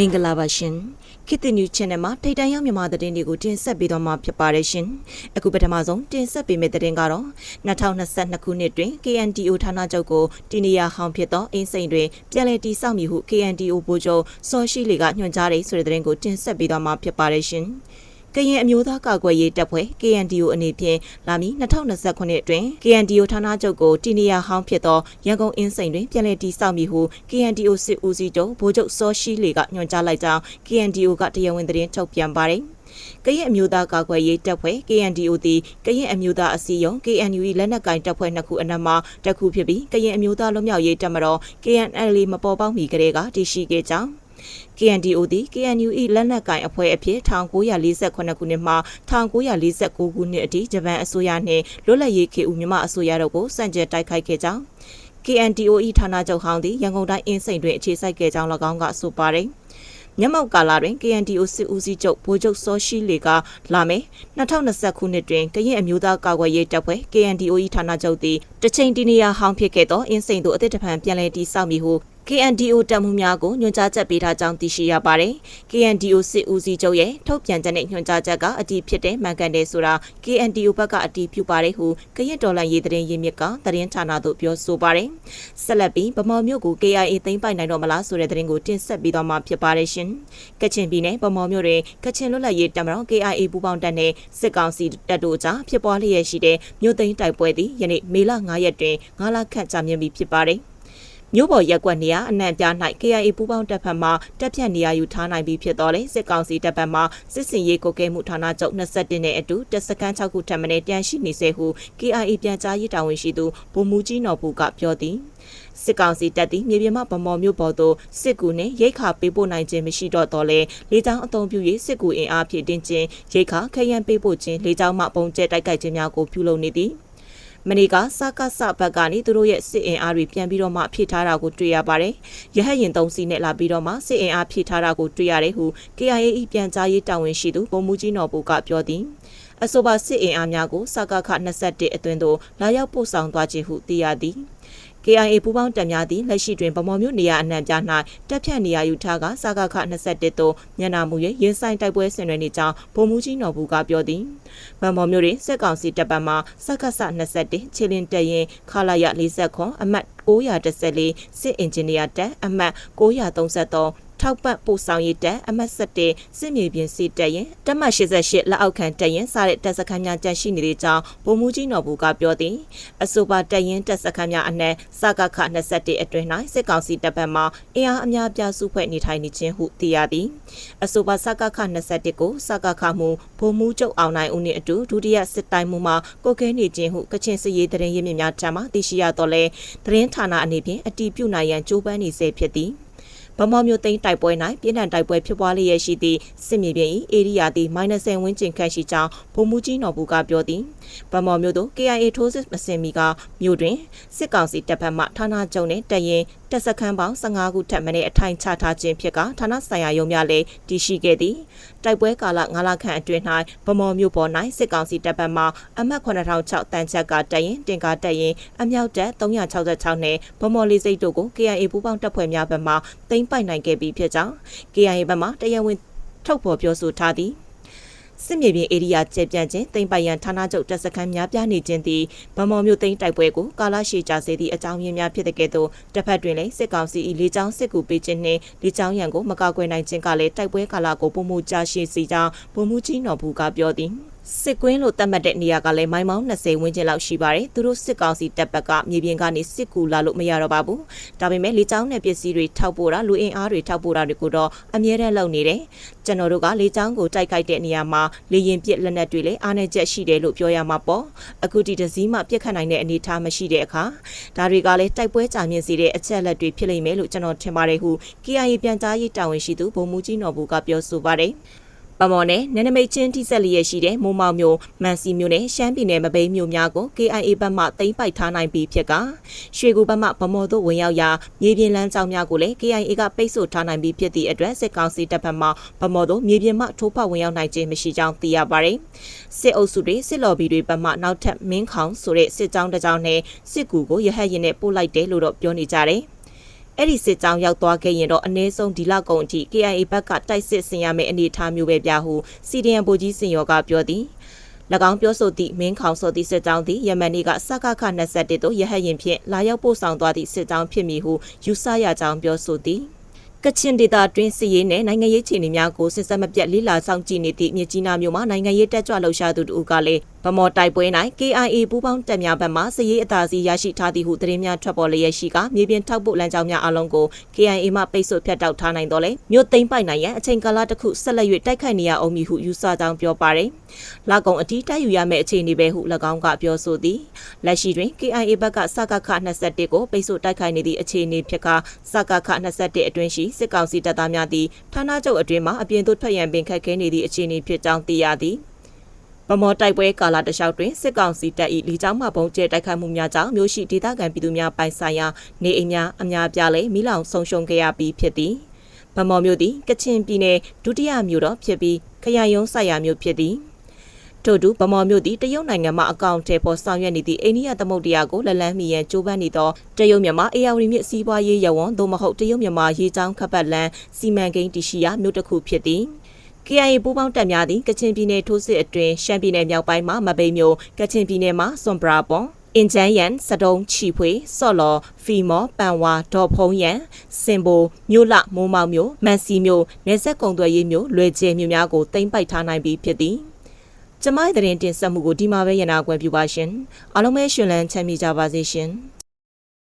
မင်္ဂလာပါရှင်ခေတ်သစ် new channel မှာထိတ်တန့်ရောက်မြန်မာသတင်းတွေကိုတင်ဆက်ပေးသွားမှာဖြစ်ပါတယ်ရှင်အခုပထမဆုံးတင်ဆက်ပေးမယ့်သတင်းကတော့2022ခုနှစ်တွင် KNDO ဌာနချုပ်ကိုတီနီယာဟောင်းဖြစ်သောအင်းစိန်တွင်ပြည်လည်တီစောင့်မည်ဟု KNDO ဗိုလ်ချုပ်စောရှိလီကညွှန်ကြားတဲ့ဆိုတဲ့သတင်းကိုတင်ဆက်ပေးသွားမှာဖြစ်ပါတယ်ရှင် ကရင်အမျိုးသားကာကွယ်ရေးတပ်ဖွဲ့ KNDO အနေဖြင့်လာမည်2029ခုနှစ်အတွင်း KNDO ဌာနချုပ်ကိုတီနီယာဟောင်းဖြစ်သောရန်ကုန်အင်းစိန်တွင်ပြည်လည်တီစောင့်မည်ဟု KNDO စစ်ဦးစီးချုပ်ဗိုလ်ချုပ်စောရှိလေကညွှန်ကြားလိုက်ကြောင်း KNDO ကတရားဝင်သတင်းထုတ်ပြန်ပါတယ်။ကရင်အမျိုးသားကာကွယ်ရေးတပ်ဖွဲ့ KNDO သည်ကရင်အမျိုးသားအစည်းအရုံး KNUE လက်နက်ကိုင်တပ်ဖွဲ့နှစ်ခုအနက်မှတစ်ခုဖြစ်ပြီးကရင်အမျိုးသားလွတ်မြောက်ရေးတပ်မတော် KNL မပေါ်ပေါက်မီကလေးကတည်ရှိခဲ့ကြောင်း KNDO သည် KNUE လက်နက်ကင်အဖွဲ့အဖြစ်1948ခုနှစ်မှ1949ခုနှစ်အထိဂျပန်အစိုးရနှင့်လွတ်လပ်ရေးခေဦးမြန်မာအစိုးရတို့ကိုစံကြဲတိုက်ခိုက်ခဲ့ကြောင်း KNDOE ဌာနချုပ်ဟောင်းသည်ရန်ကုန်တိုင်းအင်းစိန်တွင်အခြေစိုက်ခဲ့ကြောင်း၎င်းကဆိုပါတယ်။မြမောက်ကာလာတွင် KNDO စစ်ဦးစီးချုပ်ဗိုလ်ချုပ်စောရှိလေကလာမယ်2020ခုနှစ်တွင်ကရင်အမျိုးသားကာကွယ်ရေးတပ်ဖွဲ့ KNDOE ဌာနချုပ်သည်တချိန်တီနီယာဟောင်းဖြစ်ခဲ့သောအင်းစိန်သို့အသစ်တဖန်ပြန်လည်တည်ဆောက်မည်ဟု KNDO တပ်မှုများကိုညွှန်ကြားချက်ပေးထားကြောင်းသိရှိရပါတယ်။ KNDO စစ်ဦးစီးချုပ်ရဲ့ထုတ်ပြန်ချက်နဲ့ညွှန်ကြားချက်ကအတည်ဖြစ်တဲ့မှန်ကန်တယ်ဆိုတာ KNDO ဘက်ကအတည်ပြုပါတယ်ဟုကရင်ဒေါ်လာရေးသတင်းရင်းမြစ်ကသတင်းဌာနသို့ပြောဆိုပါတယ်။ဆက်လက်ပြီးဗမော်မြို့ကို KIA သိမ်းပိုက်နိုင်တော့မလားဆိုတဲ့သတင်းကိုတင်ဆက်ပေးသွားမှာဖြစ်ပါတယ်ရှင်။ကချင်ပြည်နယ်ဗမော်မြို့တွင်ကချင်လွတ်လပ်ရေးတပ်မတော် KIA ပူးပေါင်းတပ်နဲ့စစ်ကောင်စီတပ်တို့ကြားဖြစ်ပွားလျက်ရှိတဲ့မြို့သိမ်းတိုက်ပွဲသည်ယနေ့မေလ9ရက်တွင်9လခန့်ကြာမြင့်ပြီဖြစ်ပါတယ်။ မြို့ပေါ်ရက်ကွက်နေရာအနှံ့ပြား၌ KIA ပူးပေါင်းတပ်ဖက်မှတပ်ဖြတ်နေရာယူထားနိုင်ပြီးဖြစ်တော်လဲစစ်ကောင်စီတပ်ဖက်မှစစ်စင်ရေးကိုကဲမှုဌာနချုပ်21နဲ့အတူတပ်စခန်း6ခုထပ်မံတန်ရှိနေစေဟု KIA ပြန်ကြားရေးတာဝန်ရှိသူဗိုလ်မှူးကြီးနော်ဘူးကပြောသည်စစ်ကောင်စီတပ်သည်မြေပြင်မှဗမော်မြို့ပေါ်သို့စစ်ကူနှင့်ရိတ်ခါပေးပို့နိုင်ခြင်းမရှိတော့တော့လဲလေကြောင်းအုံပြု၍စစ်ကူအင်အားဖြည့်တင်းခြင်းရိတ်ခါခရံပေးပို့ခြင်းလေကြောင်းမှပုံကျဲတိုက်ခိုက်ခြင်းများကိုပြုလုပ်နေသည် မနေ့ကစကစဘက်ကနေသူတို့ရဲ့စစ်အင်အားတွေပြန်ပြီးတော့မှဖြည့်ထားတာကိုတွေ့ရပါတယ်။ရဟတ်ရင်သုံးစီးနဲ့လာပြီးတော့မှစစ်အင်အားဖြည့်ထားတာကိုတွေ့ရတယ်ဟု KIA ပြန်ကြားရေးတာဝန်ရှိသူပုံမှုကြီးနော်ဘူကပြောသည်။အဆိုပါစစ်အင်အားများကိုစကခ21အတွင်းသို့လာရောက်ပို့ဆောင်သွားခြင်းဟုသိရသည်။ KIA ပူးပေါင်းတပ်များသည်လက်ရှိတွင်ဗမော်မြို့နေရာအနှံ့ပြား၌တပ်ဖြတ်နေရာယူထားကစကခ21သို့ညနာမှု၍ရင်းဆိုင်တိုက်ပွဲဆင်နွှဲနေကြောင်းဗိုလ်မှူးကြီးနော်ဘူးကပြောသည်ဗမော်မြို့တွင်စစ်ကောင်စီတပ်ပတ်မှစကခ21ခြေလင်းတရင်ခလာရ40ခွန်အမှတ်914စစ်အင်ဂျင်နီယာတပ်အမှတ်933 ထောက်ပံ့ပို့ဆောင်ရေးတပ်အမှတ်7စစ်မြေပြင်စီတပ်ရင်တပ်မတ်88လက်အောက်ခံတပ်ရင်စတဲ့တပ်စခန်းများကြန့်ရှိနေတဲ့ကြောင်းဗိုလ်မှူးကြီးနော်ဘူးကပြောသည်အဆိုပါတပ်ရင်တပ်စခန်းများအနက်စကခ21အတွင်း၌စစ်ကောင်စီတပ်ဘက်မှအင်အားအများပြားစုဖွဲ့နေထိုင်နေခြင်းဟုသိရသည်အဆိုပါစကခ21ကိုစကခမှုဗိုလ်မှူးချုပ်အောင်နိုင်ဦးနှင့်အတူဒုတိယစစ်တိုင်းမှုမှကိုကဲနေခြင်းဟုကချင်စစ်ရေးတရင်ရင်းမြစ်များထံမှသိရှိရတော့လဲသတင်းဌာနအနေဖြင့်အတီးပြုနိုင်ရန်ကြိုးပမ်းနေဆဲဖြစ်သည် ဗမော်မြို့သိမ်းတိုက်ပွဲ၌ပြည်난တိုက်ပွဲဖြစ်ပွားလျက်ရှိသည့်စစ်မြေပြင်၏ဧရိယာသည် -10 ဝန်းကျင်ခန့်ရှိကြောင်းဗိုလ်မှူးကြီးနော်ဘူးကပြောသည်ဗမော်မြို့သို့ KIA ထိုးစစ်မစင်မီကမြို့တွင်စစ်ကောင်စီတပ်ဖက်မှဌာနချုပ်နှင့်တရင်တပ်စခန်းပေါင်း15ခုထပ်မံအထိုင်ချထားခြင်းဖြစ်ကဌာနဆိုင်ရာရုံးများလည်းတည်ရှိခဲ့သည်တိုက်ပွဲကာလ9လခန့်အတွင်း၌ဗမော်မြို့ပေါ်၌စစ်ကောင်စီတပ်ဖက်မှအမှတ်9006တန်ချက်ကတရင်တင်ကားတရင်အမြောက်တပ်366နှင့်ဗမော်လေးစိတ်တို့ကို KIA ပူးပေါင်းတပ်ဖွဲ့များဘက်မှသိမ်းပိုက်နိုင်ခဲ့ပြီးဖြစ်ကြောင်း KIA ဘက်မှတရားဝင်ထုတ်ဖော်ပြောဆိုထားသည်စစ်မြေပြင်ဧရိယာကျပြန့်ခြင်းတိမ်ပိုင်ရန်ဌာနချုပ်တပ်စခန်းများပြားနေခြင်းသည်ဗမော်မြို့သိမ်းတိုက်ပွဲကိုကာလရှည်ကြာစေသည့်အကြောင်းရင်းများဖြစ်တဲ့ကဲ့သို့တစ်ဖက်တွင်လည်းစစ်ကောင်စီ၏လေကြောင်းစစ်ကူပေးခြင်းနှင့်လေကြောင်းရန်ကိုမကာကွယ်နိုင်ခြင်းကလည်းတိုက်ပွဲကာလကိုပုံမှုကြာရှည်စေကြောင်းဗိုလ်မှူးကြီးနော်ဘူးကပြောသည် စစ်ကွင်းလို့သတ်မှတ်တဲ့နေရာကလည်းမိုင်မောင်း20ဝန်းကျင်လောက်ရှိပါတယ်သူတို့စစ်ကောင်စီတပ်ဘက်ကမြေပြင်ကနေစစ်ကူလာလို့မရတော့ပါဘူးဒါပေမဲ့လေကြောင်းနဲ့ပစ္စည်းတွေထောက်ပို့တာလူအင်အားတွေထောက်ပို့တာတွေကိုတော့အမြဲတမ်းလုပ်နေတယ်ကျွန်တော်တို့ကလေကြောင်းကိုတိုက်ခိုက်တဲ့နေရာမှာလေရင်ပစ်လက်နက်တွေလည်းအားနည်းချက်ရှိတယ်လို့ပြောရမှာပေါ့အခုဒီတစည်းမှပြစ်ခတ်နိုင်တဲ့အနေအထားမရှိတဲ့အခါဒါတွေကလည်းတိုက်ပွဲကြာမြင့်စေတဲ့အချက်လက်တွေဖြစ်လိမ့်မယ်လို့ကျွန်တော်ထင်ပါတယ်ဟု KIA ပြန်ကြားရေးတာဝန်ရှိသူဗိုလ်မှူးကြီးနော်ဘူးကပြောဆိုပါတယ် ပမော်နဲ့နန္ဒမိတ်ချင်းထိဆက်လျက်ရှိတဲ့မိုးမောင်မျိုးမန်စီမျိုးနဲ့ရှမ်းပြည်နယ်မပိန်းမျိုးများကို KIA ဘက်မှသိမ်းပိုက်ထားနိုင်ပြီးဖြစ်ကရွှေကူဘက်မှဗမော်တို့ဝင်ရောက်ရာမြေပြင်လမ်းကြောင်းများကိုလည်း KIA ကပိတ်ဆို့ထားနိုင်ပြီးဖြစ်သည့်အတွက်စစ်ကောင်စီတပ်ဘက်မှဗမော်တို့မြေပြင်မှထိုးဖောက်ဝင်ရောက်နိုင်ခြင်းမရှိကြောင်းသိရပါတယ်။စစ်အုပ်စုတွေစစ်လော်ဘီတွေဘက်မှနောက်ထပ်မင်းခေါင်ဆိုတဲ့စစ်ကြောင်းတစ်ကြောင်းနဲ့စစ်ကူကိုရဟတ်ရင်နဲ့ပို့လိုက်တယ်လို့တော့ပြောနေကြတယ်။ အဲ့ဒီစစ်ကြောင်းရောက်သွားခဲ့ရင်တော့အ ਨੇ ဆုံးဒီလောက်ကုန်အထိ KIA ဘက်ကတိုက်စစ်ဆင်ရမယ့်အနေအထားမျိုးပဲပြဟုစီဒီအမ်ဗိုလ်ကြီးစင်ရောကပြောသည်၎င်းပြောဆိုသည့်မင်းခေါင်ဆိုသည့်စစ်ကြောင်းသည်ယမန်နေ့ကစကခ21သို့ရဟတ်ရင်ဖြင့်လာရောက်ပို့ဆောင်သွားသည့်စစ်ကြောင်းဖြစ်မည်ဟုယူဆရကြောင်းပြောဆိုသည်ကချင်ဒေသတွင်းစစ်ရေးနဲ့နိုင်ငံရေးခြေအနေများကိုစစ်ဆက်မပြတ်လေးလာဆောင်ကြည့်နေသည့်မြစ်ကြီးနားမြို့မှာနိုင်ငံရေးတက်ကြွလှုပ်ရှားသူတို့ကလည်း ဗမော်တိုက်ပွဲ၌ KIA ပူးပေါင်းတပ်များဘက်မှစစ်ရေးအသာစီးရရှိထားသည်ဟုသတင်းများထွက်ပေါ်လျက်ရှိကမြေပြင်ထောက်ပို့လမ်းကြောင်းများအလုံးကို KIA မှပိတ်ဆို့ဖျက်တောက်ထားနိုင်တော်လဲမြို့သိမ်းပိုက်နိုင်ရန်အချိန်ကာလတစ်ခုဆက်လက်၍တိုက်ခိုက်နေရအောင်မည်ဟုယူဆကြောင်းပြောပါရယ်။လာကုံအတီးတိုက်ယူရမယ့်အခြေအနေပဲဟု၎င်းကပြောဆိုသည်။လက်ရှိတွင် KIA ဘက်ကစကခ21ကိုပိတ်ဆို့တိုက်ခိုက်နေသည့်အခြေအနေဖြစ်ကစကခ21အတွင်းရှိစစ်ကောင်စီတပ်သားများသည်ဌာနချုပ်အတွင်းမှအပြင်သို့ထွက်ရန်ပင်ခတ်ခဲနေသည့်အခြေအနေဖြစ်ကြောင်းသိရသည်။ ဗမော်တိုက်ပွဲကာလတလျှောက်တွင်စစ်ကောင်စီတပ်၏လီကြောင်းမှပုံကျဲတိုက်ခိုက်မှုများကြောင့်မြို့ရှိဒေသခံပြည်သူများပိုင်ဆိုင်ရာနေအိမ်များအများပြားလည်းမိလောင်ဆုံးရှုံးခဲ့ရပြီးဖြစ်သည်ဗမော်မြို့သည်ကချင်ပြည်နယ်ဒုတိယမြို့တော်ဖြစ်ပြီးခရိုင်ရုံးဆိုင်ရာမြို့ဖြစ်သည်ထို့တူဗမော်မြို့သည်တရုတ်နိုင်ငံမှအကောင့်ထဲပေါ်ဆောင်ရွက်နေသည့်အိန္ဒိယသမုဒ္ဒရာကိုလက်လန်းမီရန်ကြိုးပမ်းနေသောတရုတ်မြန်မာအေယာဝတီမြစ်စီးပွားရေးရဝွန်သို့မဟုတ်တရုတ်မြန်မာရေကြောင်းခပ်ပတ်လန်းစီမံကိန်းတရှိရာမြို့တစ်ခုဖြစ်သည် KIA ပူးပေါင်းတပ်များသည်ကချင်ပြည်နယ်ထိုးစစ်အတွင်းရှမ်းပြည်နယ်မြောက်ပိုင်းမှာမပိမြို့ကချင်ပြည်နယ်မှာစွန်ပရာပွန်အင်ဂျန်ယန်စတုံးချီဖွေဆော့လော်ဖီမောပန်ဝါဒေါ်ဖုံးယန်စင်ဘိုမြို့လမိုးမောက်မြို့မန်စီမြို့နေဆက်ကုံသွယ်ရေးမြို့လွယ်ကျဲမြို့များကိုတင်ပိုက်ထားနိုင်ပြီးဖြစ်သည်ကျမိုင်းသတင်းတင်ဆက်မှုကိုဒီမှာပဲရနာခွင့်ပြုပါရှင်အားလုံးပဲရှင်လန်းချမ်းမြေကြပါစေရှင်